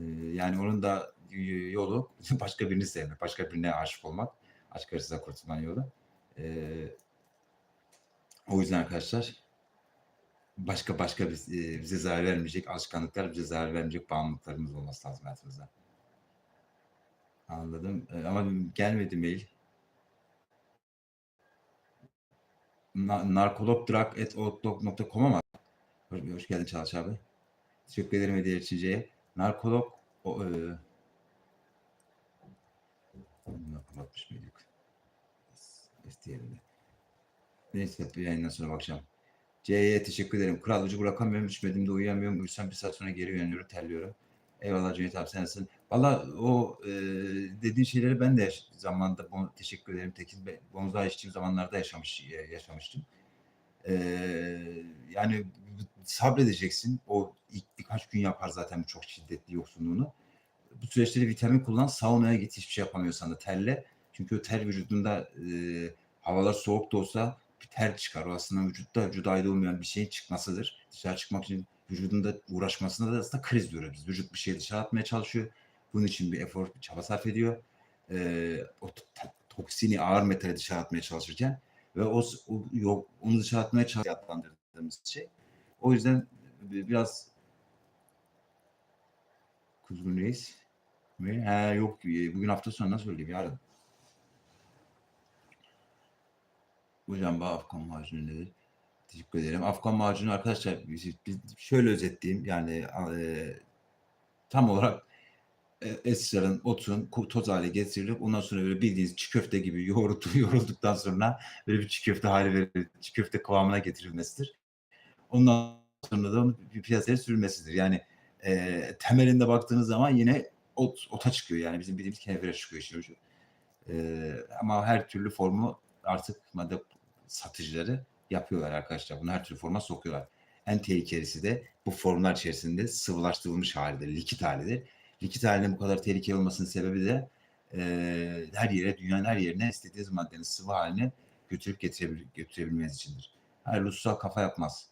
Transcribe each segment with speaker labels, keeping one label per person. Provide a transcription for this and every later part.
Speaker 1: Ee, yani onun da yolu başka birini sevmek, başka birine aşık olmak. Aşk arasında kurtulmanın yolu. Ee, o yüzden arkadaşlar başka başka biz, e, bize zarar vermeyecek alışkanlıklar, bize zarar vermeyecek bağımlılıklarımız olması lazım hayatımızda. Anladım. Ee, ama gelmedi mail. Na, narkologdrag.outlook.com ama hoş, geldin Çağlaş abi. Teşekkür ederim hediye için. Narkolog o, e, kapatmış mıydık? İsteyelim de. Neyse yayından sonra bakacağım. C'ye teşekkür ederim. Kral ucu bırakamıyorum. İçmedim de uyuyamıyorum. Uyusam bir saat sonra geri uyanıyorum. Terliyorum. Eyvallah Cüneyt abi sensin. Valla o e, dediğin şeyleri ben de zamanında bu, teşekkür ederim. Tekin Bey. Bonzai içtiğim zamanlarda yaşamış yaşamıştım. E, yani sabredeceksin. O ilk birkaç gün yapar zaten bu çok şiddetli yoksunluğunu. Bu süreçte de vitamin kullan. Saunaya git hiçbir şey yapamıyorsan da terle. Çünkü o ter vücudunda e, havalar soğuk da olsa bir ter çıkar. O aslında vücutta vücuda ait olmayan bir şeyin çıkmasıdır. Dışarı çıkmak için vücudunda uğraşmasında da aslında kriz diyoruz biz. Vücut bir şeyi dışarı atmaya çalışıyor. Bunun için bir efor, bir çaba sarf ediyor. Ee, o to- toksini, ağır metali dışarı atmaya çalışırken ve o, o yok, onu dışarı atmaya çalışırken adlandırdığımız şey. O yüzden bi- biraz Kuzgun Reis mi? Ha, yok e, bugün hafta sonu nasıl söyleyeyim yarın. Hocam bu Afgan macunu nedir? Teşekkür ederim. Afgan macunu arkadaşlar biz, şöyle özetleyeyim yani e, tam olarak e, esrarın, otun toz hale getirilip ondan sonra böyle bildiğiniz çiğ köfte gibi yoğruldu, yoğrulduktan sonra böyle bir çiğ köfte hali verilip çiğ köfte kıvamına getirilmesidir. Ondan sonra da bir piyasaya sürülmesidir. Yani e, temelinde baktığınız zaman yine ot, ota çıkıyor yani bizim bildiğimiz kenevire çıkıyor işin ucu. E, ama her türlü formu artık madde satıcıları yapıyorlar arkadaşlar. Bunu her türlü forma sokuyorlar. En tehlikelisi de bu formlar içerisinde sıvılaştırılmış halidir, likit halidir. Likit halinin bu kadar tehlikeli olmasının sebebi de e, her yere, dünyanın her yerine istediğiniz maddenin sıvı haline götürüp getirebil götürebilmeniz içindir. Her ruhsal kafa yapmaz.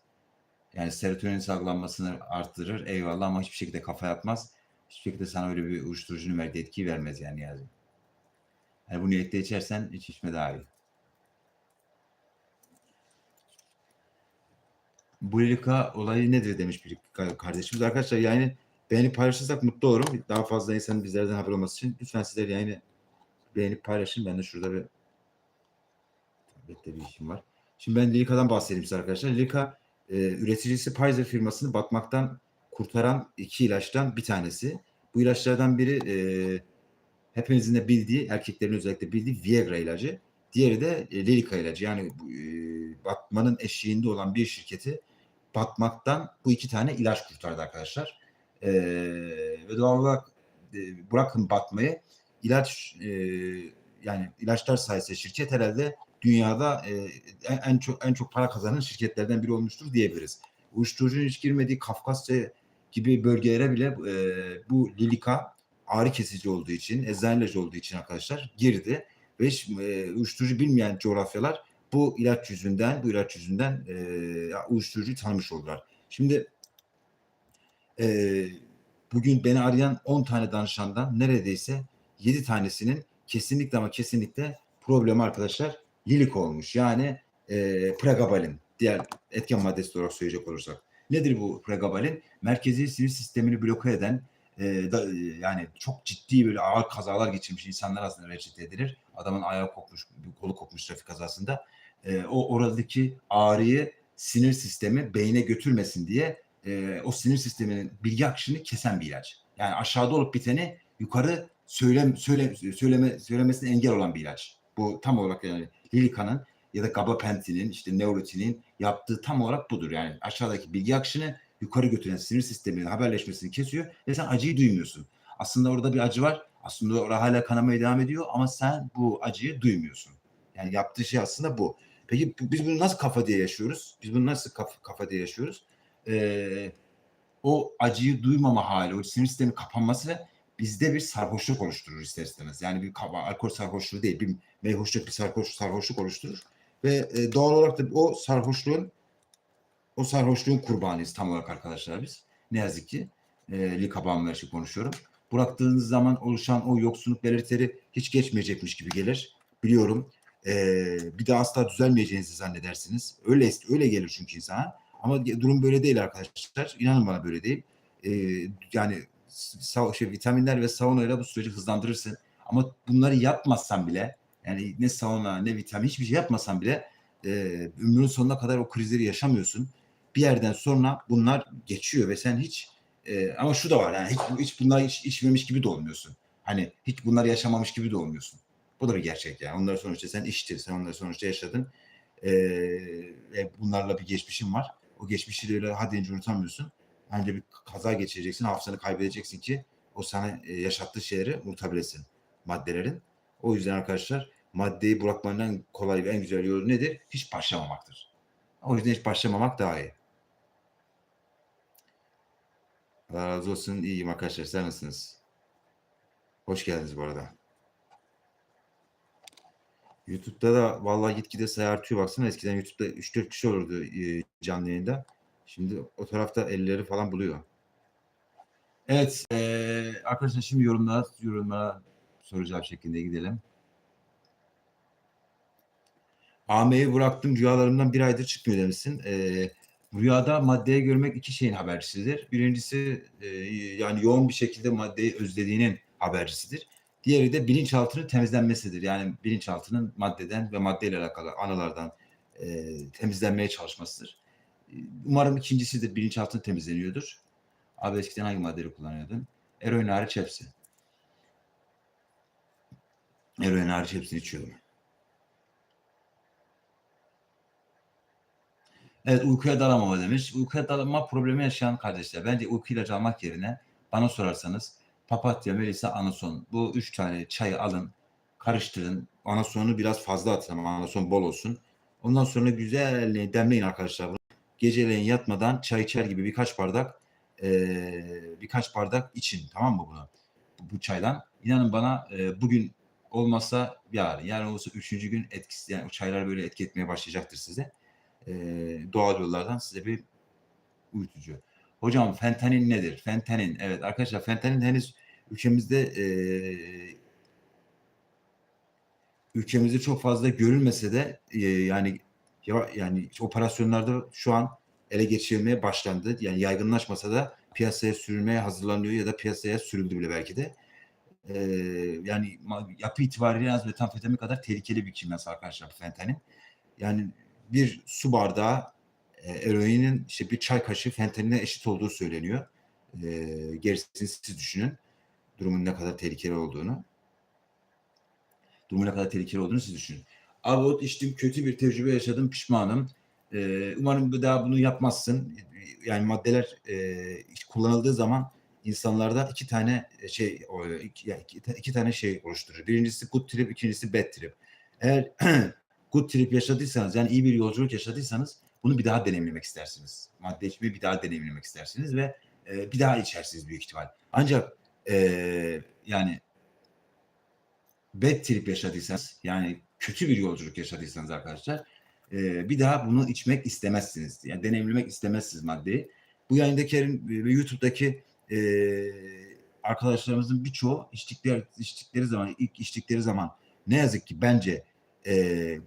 Speaker 1: Yani serotonin salgılanmasını arttırır eyvallah ama hiçbir şekilde kafa yapmaz. Hiçbir şekilde sana öyle bir uyuşturucunun verdiği etkiyi vermez yani yani. Yani bu niyette içersen hiç içme daha iyi. Bu lirika olayı nedir demiş bir kardeşimiz. Arkadaşlar yani beğenip paylaşırsak mutlu olurum. Daha fazla insanın bizlerden haber olması için. Lütfen sizler yani beğenip paylaşın. Ben de şurada bir tablette bir işim var. Şimdi ben Lirika'dan bahsedeyim size arkadaşlar. Lirika e, üreticisi Pfizer firmasını batmaktan kurtaran iki ilaçtan bir tanesi. Bu ilaçlardan biri e, hepinizin de bildiği, erkeklerin özellikle bildiği Viagra ilacı. Diğeri de e, Lyrica ilacı. Yani e, batmanın eşiğinde olan bir şirketi batmaktan bu iki tane ilaç kurtardı arkadaşlar. E, ve doğal olarak e, bırakın batmayı ilaç e, yani ilaçlar sayesinde şirket herhalde dünyada e, en, çok en çok para kazanan şirketlerden biri olmuştur diyebiliriz. Uyuşturucunun hiç girmediği Kafkasya gibi bölgelere bile e, bu Lilika ağrı kesici olduğu için, eczane olduğu için arkadaşlar girdi ve e, uyuşturucu bilmeyen coğrafyalar bu ilaç yüzünden, bu ilaç yüzünden e, uyuşturucuyu tanımış oldular. Şimdi e, bugün beni arayan 10 tane danışandan neredeyse 7 tanesinin kesinlikle ama kesinlikle problemi arkadaşlar lilik olmuş. Yani e, pregabalin diğer etken maddesi olarak söyleyecek olursak. Nedir bu pregabalin? Merkezi sinir sistemini bloke eden e, da, yani çok ciddi böyle ağır kazalar geçirmiş insanlar aslında reçete edilir. Adamın ayağı kopmuş, kolu kopmuş trafik kazasında. E, o oradaki ağrıyı sinir sistemi beyne götürmesin diye e, o sinir sisteminin bilgi akışını kesen bir ilaç. Yani aşağıda olup biteni yukarı söyle, söyle, söyleme, söylemesine engel olan bir ilaç. Bu tam olarak yani Lilika'nın ya da gabapentin'in işte neurotinin yaptığı tam olarak budur. Yani aşağıdaki bilgi akışını yukarı götüren sinir sisteminin haberleşmesini kesiyor ve sen acıyı duymuyorsun. Aslında orada bir acı var. Aslında orada hala kanamaya devam ediyor ama sen bu acıyı duymuyorsun. Yani yaptığı şey aslında bu. Peki biz bunu nasıl kafa diye yaşıyoruz? Biz bunu nasıl kafa, kafa diye yaşıyoruz? Ee, o acıyı duymama hali, o sinir sistemi kapanması bizde bir sarhoşluk oluşturur ister istemez. Yani bir alkol sarhoşluğu değil, bir meyhoşluk, bir sarhoş, sarhoşluk oluşturur. Ve e, doğal olarak da o sarhoşluğun o sarhoşluğun kurbanıyız tam olarak arkadaşlar biz. Ne yazık ki. e, lik bağımlıları için konuşuyorum. Bıraktığınız zaman oluşan o yoksunluk belirtileri hiç geçmeyecekmiş gibi gelir. Biliyorum. E, bir daha asla düzelmeyeceğinizi zannedersiniz. Öyle öyle gelir çünkü insana. Ama durum böyle değil arkadaşlar. İnanın bana böyle değil. E, yani şey, vitaminler ve saunayla bu süreci hızlandırırsın. Ama bunları yapmazsan bile yani ne sauna ne vitamin hiçbir şey yapmasan bile e, ömrünün sonuna kadar o krizleri yaşamıyorsun. Bir yerden sonra bunlar geçiyor ve sen hiç e, ama şu da var yani hiç, hiç bunlar hiç içmemiş gibi de olmuyorsun. Hani hiç bunları yaşamamış gibi de olmuyorsun. Bu da bir gerçek yani. Onları sonuçta sen içtin, sen onları sonuçta yaşadın. E, ve bunlarla bir geçmişin var. O geçmişi de öyle hadi unutamıyorsun. Bence bir kaza geçireceksin, hafızanı kaybedeceksin ki o sana e, yaşattığı şeyleri unutabilesin maddelerin. O yüzden arkadaşlar maddeyi bırakmanın en kolay ve en güzel yolu nedir? Hiç başlamamaktır. O yüzden hiç başlamamak daha iyi. Allah razı olsun. İyiyim arkadaşlar. Sen nasılsınız? Hoş geldiniz bu arada. YouTube'da da vallahi gitgide sayı artıyor. Baksana eskiden YouTube'da 3-4 kişi olurdu e, canlı yayında. Şimdi o tarafta 50'leri falan buluyor. Evet. E, arkadaşlar şimdi yorumlara, yorumlara soracağım şeklinde gidelim. AM'yi bıraktım rüyalarımdan bir aydır çıkmıyor demişsin. Ee, rüyada maddeye görmek iki şeyin habercisidir. Birincisi e, yani yoğun bir şekilde maddeyi özlediğinin habercisidir. Diğeri de bilinçaltının temizlenmesidir. Yani bilinçaltının maddeden ve maddeyle alakalı anılardan e, temizlenmeye çalışmasıdır. Umarım ikincisi de bilinçaltı temizleniyordur. Abi eskiden hangi maddeleri kullanıyordun? Eroin hariç hepsi. Eroin hariç hepsini içiyordum. Evet uykuya dalamama demiş. Uykuya dalama problemi yaşayan kardeşler. Bence uyku ilacı almak yerine bana sorarsanız papatya, melisa, anason. Bu üç tane çayı alın, karıştırın. Anasonu biraz fazla atın ama anason bol olsun. Ondan sonra güzel demleyin arkadaşlar. Geceleyin yatmadan çay içer gibi birkaç bardak ee, birkaç bardak için tamam mı bunu? Bu, bu çaydan. İnanın bana e, bugün olmazsa yarın, yarın olursa üçüncü gün etkisi yani o çaylar böyle etki etmeye başlayacaktır size e, doğal yollardan size bir uyutucu. Hocam fentanin nedir? Fentanin evet arkadaşlar fentanin henüz ülkemizde e, ülkemizde çok fazla görülmese de e, yani ya, yani operasyonlarda şu an ele geçirilmeye başlandı. Yani yaygınlaşmasa da piyasaya sürülmeye hazırlanıyor ya da piyasaya sürüldü bile belki de. Ee, yani yapı itibariyle az metamfetamin kadar tehlikeli bir kimyasal arkadaşlar fentanin. Yani bir su bardağı e, eroinin işte bir çay kaşığı fentaline eşit olduğu söyleniyor. E, gerisini siz düşünün. Durumun ne kadar tehlikeli olduğunu. Durumun ne kadar tehlikeli olduğunu siz düşünün. Abi içtim kötü bir tecrübe yaşadım pişmanım. E, umarım bir daha bunu yapmazsın. Yani maddeler e, kullanıldığı zaman insanlarda iki tane şey iki, iki, iki tane şey oluşturur. Birincisi good trip, ikincisi bad trip. Eğer good trip yaşadıysanız yani iyi bir yolculuk yaşadıysanız bunu bir daha deneyimlemek istersiniz. Madde içmeyi bir daha deneyimlemek istersiniz ve e, bir daha içersiniz büyük ihtimal. Ancak e, yani bad trip yaşadıysanız yani kötü bir yolculuk yaşadıysanız arkadaşlar e, bir daha bunu içmek istemezsiniz. Yani deneyimlemek istemezsiniz maddeyi. Bu yayındaki ve YouTube'daki e, arkadaşlarımızın birçoğu içtikleri, içtikleri zaman ilk içtikleri zaman ne yazık ki bence e,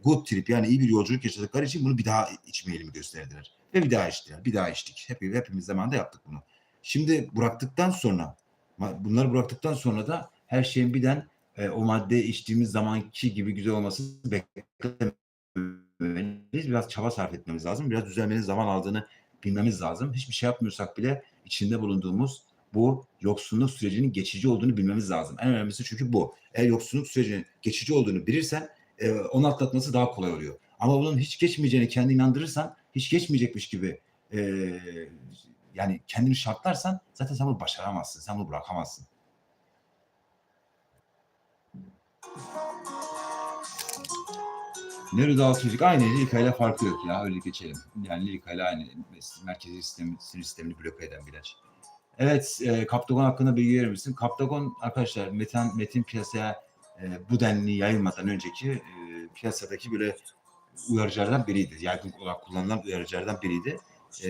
Speaker 1: good trip yani iyi bir yolculuk yaşadıkları için bunu bir daha içme eğilimi gösterdiler. Ve bir daha içtiler. Bir daha içtik. Hep, hepimiz zamanında yaptık bunu. Şimdi bıraktıktan sonra bunları bıraktıktan sonra da her şeyin birden e, o madde içtiğimiz zamanki gibi güzel olması beklememeliyiz. Biraz çaba sarf etmemiz lazım. Biraz düzelmenin zaman aldığını bilmemiz lazım. Hiçbir şey yapmıyorsak bile içinde bulunduğumuz bu yoksunluk sürecinin geçici olduğunu bilmemiz lazım. En önemlisi çünkü bu. Eğer yoksunluk sürecinin geçici olduğunu bilirsen e, onu atlatması daha kolay oluyor. Ama bunun hiç geçmeyeceğini kendi inandırırsan, hiç geçmeyecekmiş gibi e, yani kendini şartlarsan zaten sen bunu başaramazsın, sen bunu bırakamazsın. Nerede çocuk aynı Lirika ile farkı yok ya öyle geçelim. Yani Lirika ile aynı merkezi sistemi, sinir sistemini bloke eden bir ilaç. Evet, e, Kaptagon hakkında bilgi verir misin? Kaptagon arkadaşlar metan, metin piyasaya e, bu denli yayılmadan önceki e, piyasadaki böyle uyarıcılardan biriydi. Yaygın olarak kullanılan uyarıcılardan biriydi. E,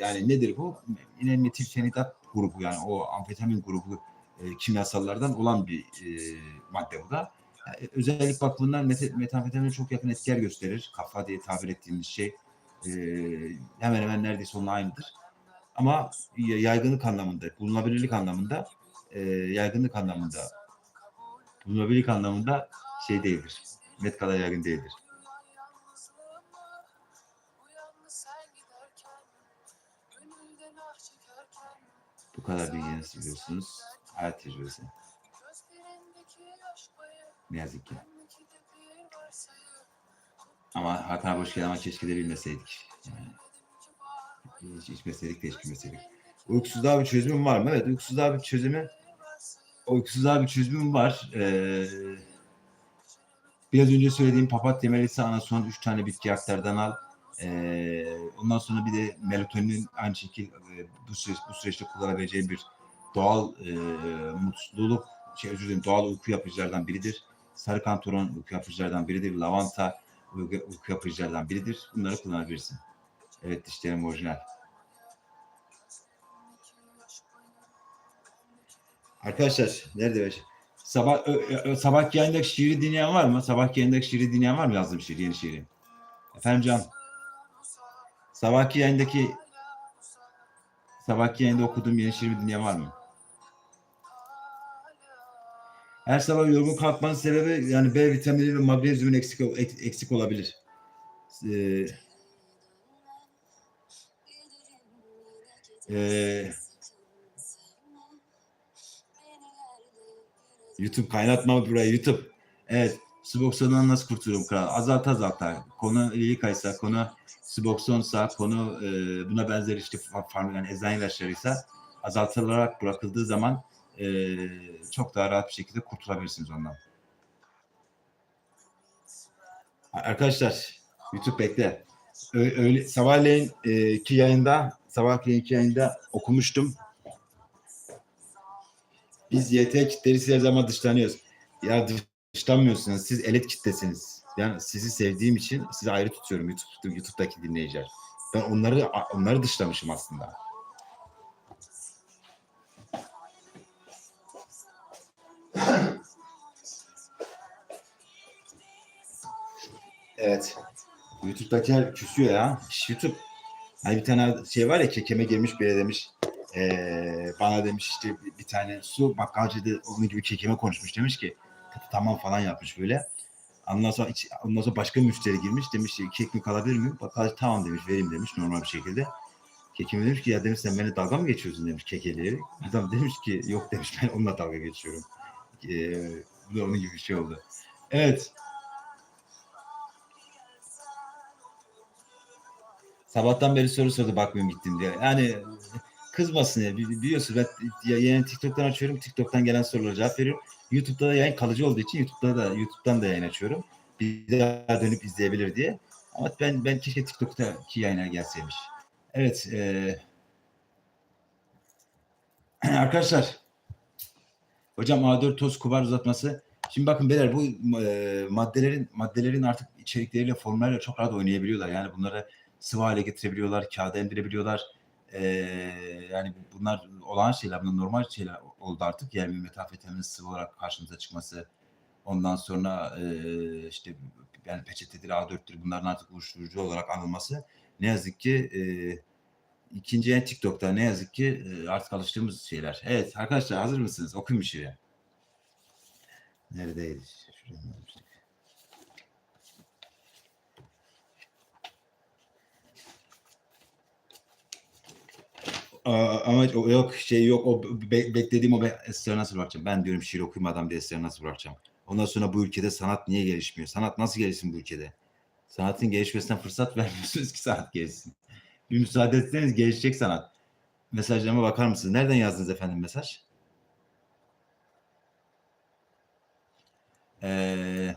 Speaker 1: yani nedir bu? Yine metilfenidat grubu yani o amfetamin grubu e, kimyasallardan olan bir e, madde bu da. Yani özellik bakımından meta, metamfetamine çok yakın etkiler gösterir. Kafa diye tabir ettiğimiz şey e, hemen hemen neredeyse onunla aynıdır. Ama yaygınlık anlamında, bulunabilirlik anlamında, e, yaygınlık anlamında, bulunabilirlik anlamında şey değildir. Met kadar yaygın değildir. Bu kadar bilgi nasıl biliyorsunuz? Hayat tecrübesi. Ne yazık ki. Ama Hakan abi hoş geldin ama keşke de bilmeseydik. Yani, hiç içmeseydik de hiç bilmeseydik. Uykusuzluğa bir çözümüm var mı? Evet uykusuzluğa bir çözümü uykusuzluğa bir çözümüm var. Ee, biraz önce söylediğim papatya melisi anason 3 tane bitki aktardan al. Ee, ondan sonra bir de melatonin aynı şekilde bu, süreç, bu süreçte kullanabileceğim bir doğal e, mutluluk, şey özür dilerim doğal uyku yapıcılardan biridir. Sarı kantaron uyku yapıcılardan biridir. Lavanta uyku, uyku yapıcılardan biridir. Bunları kullanabilirsin. Evet dişlerim orijinal. Arkadaşlar nerede be? Sabah ö, ö, sabah yayındaki şiiri dinleyen var mı? Sabah yayındaki şiiri dinleyen var mı yazdığım şiir, yeni şiiri? Efendim Can. Sabahki yayındaki sabahki yayında okuduğum yeni şiirimi dinleyen var mı? Her sabah yorgun kalkmanın sebebi yani B vitamini ve magnezyumun eksik eksik olabilir. Ee, e, YouTube kaynatma buraya YouTube. Evet. Suboxon'dan nasıl kurtulurum kral? Azalt azalta. Konu ilikaysa, konu Suboxon'sa, konu e, buna benzer işte farm yani eczane ilaçlarıysa azaltılarak bırakıldığı zaman e, çok daha rahat bir şekilde kurtulabilirsiniz ondan. Arkadaşlar YouTube bekle. Öyle, sabahleyin e, iki yayında sabahleyin iki yayında okumuştum. Biz YT kitleri her zaman dışlanıyoruz. Ya dışlanmıyorsunuz. Siz elit kitlesiniz. Yani sizi sevdiğim için sizi ayrı tutuyorum YouTube, YouTube'daki dinleyiciler. Ben onları onları dışlamışım aslında. Evet. YouTube'dakiler küsüyor ya. YouTube. Hani bir tane şey var ya kekeme girmiş biri demiş. Ee, bana demiş işte bir, bir tane su bakkalcıydı onun gibi kekeme konuşmuş demiş ki tamam falan yapmış böyle. Ondan sonra, iç, ondan sonra başka müşteri girmiş demiş ki ekmek alabilir miyim? Bakkalcı tamam demiş vereyim demiş normal bir şekilde. Kekeme demiş ki ya demiş sen beni dalga mı geçiyorsun demiş kekeleri. Adam demiş ki yok demiş ben onunla dalga geçiyorum. Ee, bu da onun gibi bir şey oldu. Evet. Sabahtan beri soru sordu bakmıyorum gittim diye. Yani kızmasın ya. Biliyorsun ben yayını TikTok'tan açıyorum. TikTok'tan gelen sorulara cevap veriyorum. YouTube'da da yayın kalıcı olduğu için YouTube'da da YouTube'dan da yayın açıyorum. Bir daha dönüp izleyebilir diye. Ama ben ben keşke TikTok'taki yayına gelseymiş. Evet. E... Arkadaşlar Hocam A4 toz kubar uzatması. Şimdi bakın beyler bu e, maddelerin maddelerin artık içerikleriyle formlarıyla çok rahat oynayabiliyorlar. Yani bunları sıvı hale getirebiliyorlar, kağıda indirebiliyorlar. Ee, yani bunlar olan şeyler, bunlar normal şeyler oldu artık. Yani metafetaminin sıvı olarak karşımıza çıkması, ondan sonra e, işte yani peçetedir, A4'tür bunların artık uyuşturucu olarak anılması ne yazık ki e, ikinci en TikTok'ta ne yazık ki e, artık alıştığımız şeyler. Evet arkadaşlar hazır mısınız? Okuyun bir şiiri. Neredeydi? Şuraya ama yok şey yok o be, beklediğim o be, eseri nasıl bırakacağım? Ben diyorum şiir okumadan bir eseri nasıl bırakacağım? Ondan sonra bu ülkede sanat niye gelişmiyor? Sanat nasıl gelişsin bu ülkede? Sanatın gelişmesine fırsat vermiyorsunuz ki sanat gelişsin. Bir müsaade etseniz gelişecek sanat. Mesajlarıma bakar mısınız? Nereden yazdınız efendim mesaj? Ee,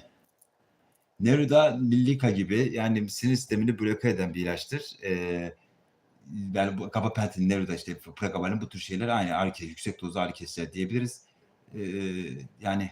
Speaker 1: Neruda Millika gibi yani sinir sistemini bloke eden bir ilaçtır. Ee, yani bu gabapentin, Neruda işte pregabalin bu tür şeyler aynı ağrı yüksek dozlu kesiciler diyebiliriz. Ee, yani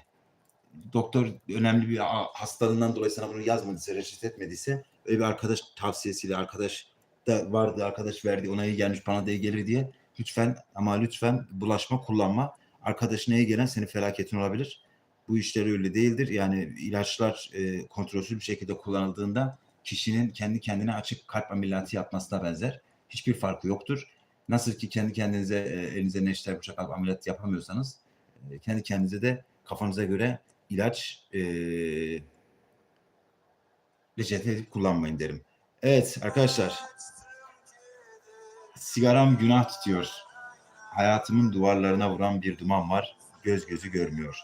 Speaker 1: doktor önemli bir hastalığından dolayı sana bunu yazmadıysa, reçete etmediyse öyle bir arkadaş tavsiyesiyle arkadaş da vardı, arkadaş verdi, ona iyi gelmiş, bana da iyi gelir diye Lütfen ama lütfen bulaşma, kullanma. Arkadaşına iyi gelen senin felaketin olabilir. Bu işler öyle değildir. Yani ilaçlar e, kontrolsüz bir şekilde kullanıldığında kişinin kendi kendine açık kalp ameliyatı yapmasına benzer. Hiçbir farkı yoktur. Nasıl ki kendi kendinize e, elinize neşter bıçak alıp ameliyat yapamıyorsanız e, kendi kendinize de kafanıza göre ilaç e, reçete kullanmayın derim. Evet arkadaşlar sigaram günah tutuyor. Hayatımın duvarlarına vuran bir duman var. Göz gözü görmüyor.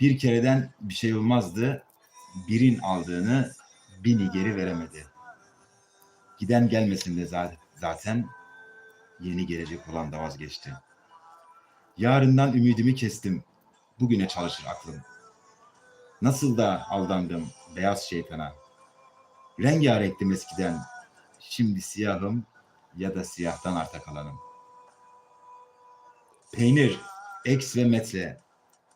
Speaker 1: Bir kereden bir şey olmazdı. Birin aldığını bini geri veremedi. Giden gelmesin de zaten, yeni gelecek olan da vazgeçti. Yarından ümidimi kestim. Bugüne çalışır aklım. Nasıl da aldandım beyaz şeytana. Rengarenktim eskiden. Şimdi siyahım ya da siyahtan arta kalanım. Peynir, eks ve metre.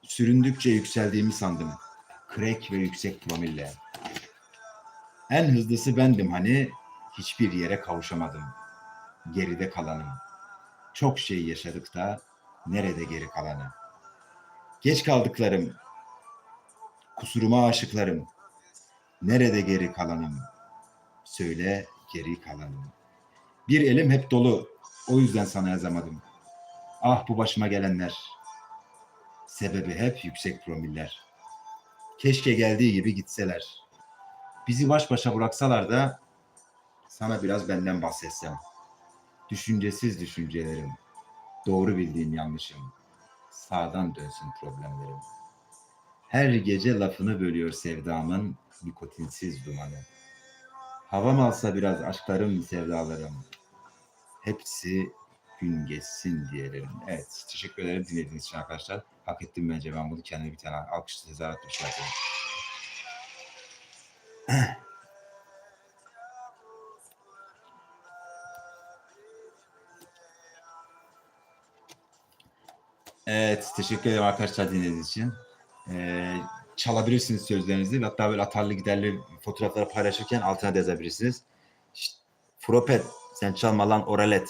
Speaker 1: Süründükçe yükseldiğimi sandım. Krek ve yüksek promille. En hızlısı bendim hani hiçbir yere kavuşamadım. Geride kalanım. Çok şey yaşadık da nerede geri kalanı? Geç kaldıklarım, kusuruma aşıklarım. Nerede geri kalanım? Söyle geri kalanım. Bir elim hep dolu. O yüzden sana yazamadım. Ah bu başıma gelenler. Sebebi hep yüksek promiller. Keşke geldiği gibi gitseler. Bizi baş başa bıraksalar da sana biraz benden bahsetsem. Düşüncesiz düşüncelerim. Doğru bildiğin yanlışım. Sağdan dönsün problemlerim. Her gece lafını bölüyor sevdamın nikotinsiz dumanı. Havam alsa biraz aşklarım, sevdalarım. Hepsi gün geçsin diyelim. Evet, teşekkür ederim dinlediğiniz için arkadaşlar. Hak ettim bence ben bunu kendime bir tane alkış tezahürat bir şey. Evet, teşekkür ederim arkadaşlar dinlediğiniz için. Ee, çalabilirsiniz sözlerinizi. Hatta böyle atarlı giderli fotoğrafları paylaşırken altına da yazabilirsiniz. İşte, Fropet, sen çalma lan oralet.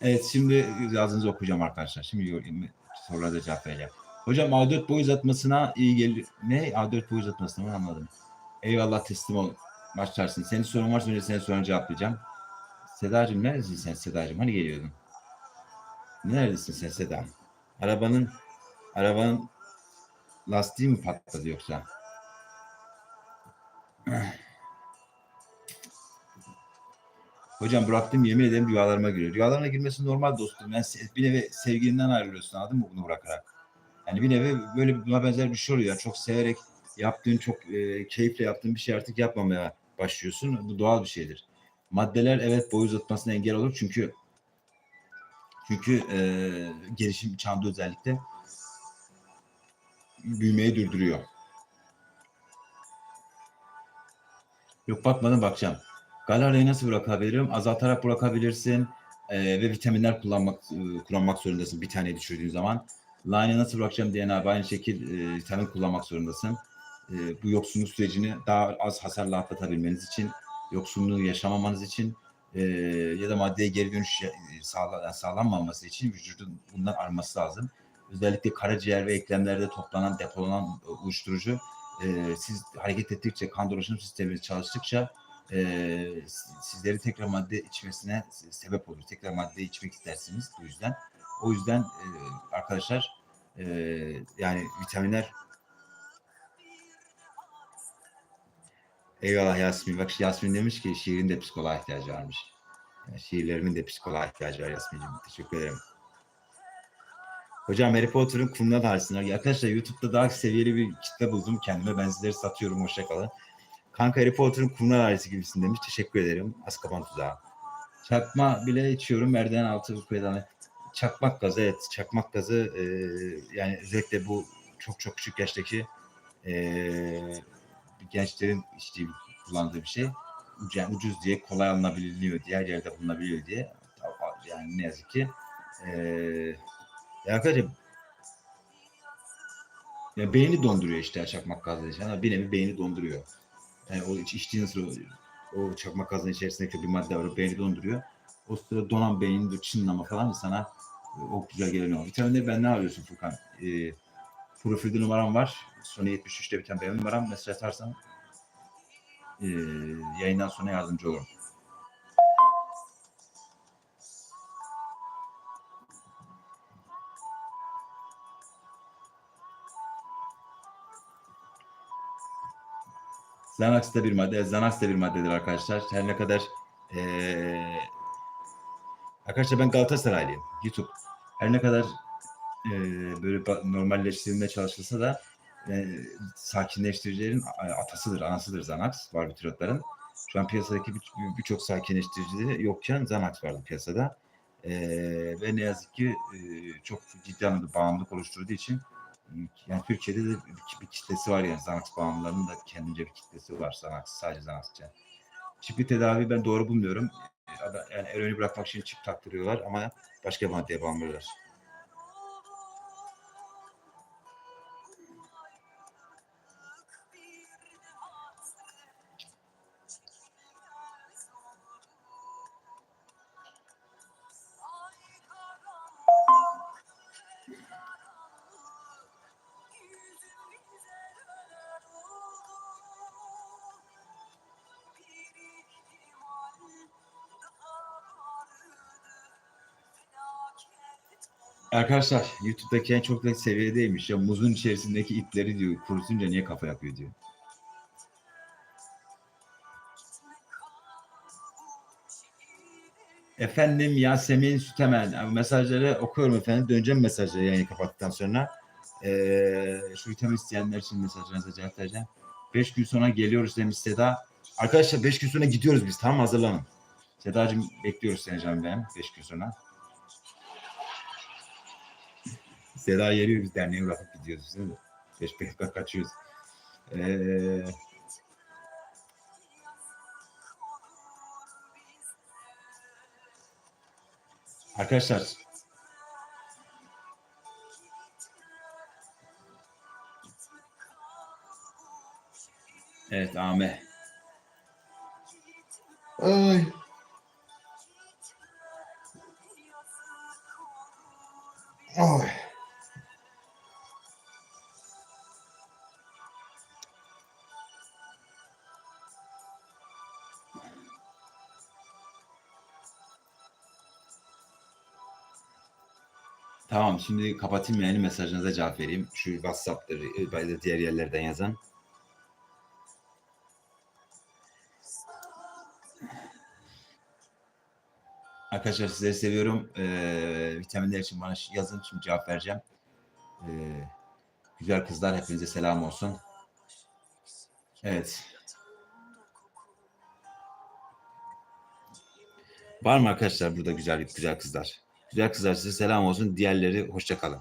Speaker 1: Evet, şimdi yazınızı okuyacağım arkadaşlar. Şimdi sorulara cevap vereceğim. Hocam A4 boy uzatmasına iyi gelir. Ne? A4 boy uzatmasına mı anladım. Eyvallah teslim ol. Başlarsın. Senin sorun varsa önce senin sorunu cevaplayacağım. Sedacığım neredesin sen Sedacığım? Hani geliyordun? Neredesin sen Seda? Arabanın arabanın lastiği mi patladı yoksa? Hocam bıraktım yemin ederim rüyalarıma giriyor. Rüyalarına girmesi normal dostum. Yani bir nevi sevgilinden ayrılıyorsun anladın mı bunu bırakarak? Yani bir nevi böyle buna benzer bir şey oluyor. Çok severek yaptığın, çok e, keyifle yaptığın bir şey artık yapmamaya başlıyorsun. Bu doğal bir şeydir. Maddeler evet boy uzatmasına engel olur çünkü çünkü e, gelişim çağında özellikle büyümeyi durduruyor. Yok bakmadım bakacağım. Galerayı nasıl bırakabilirim? Azaltarak bırakabilirsin e, ve vitaminler kullanmak e, kullanmak zorundasın bir tane düşürdüğün zaman. Line'ı nasıl bırakacağım diyen abi aynı şekil e, vitamin kullanmak zorundasın. E, bu yoksunluk sürecini daha az hasarla atlatabilmeniz için, yoksunluğu yaşamamanız için e, ya da maddeye geri dönüş sağla, sağlanmaması için vücudun bundan arması lazım. Özellikle karaciğer ve eklemlerde toplanan, depolanan e, uyuşturucu e, siz hareket ettikçe, kan dolaşım sistemi çalıştıkça e, sizleri tekrar madde içmesine sebep olur. Tekrar madde içmek istersiniz bu yüzden. O yüzden e, arkadaşlar e, yani vitaminler Eyvallah Yasmin. Bak Yasmin demiş ki şiirin de psikoloğa ihtiyacı varmış. Yani şiirlerimin de psikoloğa ihtiyacı var Yasmin'ciğim. Teşekkür ederim. Hocam Harry Potter'ın kumuna tarzına. Arkadaşlar YouTube'da daha seviyeli bir kitle buldum kendime. Ben sizleri satıyorum. Hoşçakalın. Kanka Harry Potter'ın kumuna ailesi gibisin demiş. Teşekkür ederim. Azkaban tuzağı. Çakma bile içiyorum. Merdiven altı pedanı. Çakmak gazı evet. Çakmak gazı e, yani özellikle bu çok çok küçük yaştaki e, gençlerin içtiği kullandığı bir şey. Yani ucuz diye kolay alınabiliyor diye her yerde bulunabiliyor diye. Yani ne yazık ki. E, ya arkadaşlar ya beyni donduruyor işte çakmak gazı. Yani bir nevi beyni donduruyor. Yani o iç- içtiğiniz o, çakmak gazının içerisindeki bir madde var. Beyni donduruyor. o sırada donan beynin çınlama falan sana e, o güzel gelen o. Vitaminleri ben ne arıyorsun Furkan? E, profilde numaram var. Sonu 73'te biten benim numaram. Mesaj atarsan e, yayından sonra yardımcı olurum. Xanax da bir madde. Xanax da bir maddedir arkadaşlar. Her ne kadar eee arkadaşlar ben Galatasaraylıyım. YouTube. Her ne kadar eee, böyle normalleştirilmeye çalışılsa da eee, sakinleştiricilerin a- atasıdır, anasıdır Xanax barbitüratların. Şu an piyasadaki bir- birçok sakinleştirici yokken Xanax vardı piyasada. Eee, ve ne yazık ki eee, çok ciddi anlamda bağımlılık oluşturduğu için yani Türkiye'de de bir, bir kitlesi var yani Xanax bağımlılarının da kendince bir kitlesi var Xanax, sadece Xanax'ça. Çipli tedavi ben doğru bulmuyorum. Ada- Yani eroini bırakmak için çip taktırıyorlar ama başka bir maddeye bağımlıyorlar. Arkadaşlar YouTube'daki en çok da seviyedeymiş ya muzun içerisindeki ipleri diyor kurutunca niye kafa yapıyor diyor. Efendim Yasemin Sütemen. Mesajları okuyorum efendim. Döneceğim mesajları yayını kapattıktan sonra. Ee, şu vitamin isteyenler için mesajlarınıza cevap vereceğim. 5 gün sonra geliyoruz demiş Seda. Arkadaşlar 5 gün sonra gidiyoruz biz. Tamam hazırlanın. Sedacığım bekliyoruz seni canım benim 5 gün sonra. Seda geliyor biz derneği bırakıp gidiyoruz. Değil mi? Beş kaçıyoruz. Ee, arkadaşlar Evet Ame. Ay. Ay. Tamam şimdi kapatayım yani mesajınıza cevap vereyim. Şu WhatsApp'tır, e, de diğer yerlerden yazan. Arkadaşlar sizleri seviyorum. Ee, vitaminler için bana yazın şimdi cevap vereceğim. Ee, güzel kızlar hepinize selam olsun. Evet. Var mı arkadaşlar burada güzel güzel kızlar? Güzel kızlar size selam olsun. Diğerleri hoşça kalın.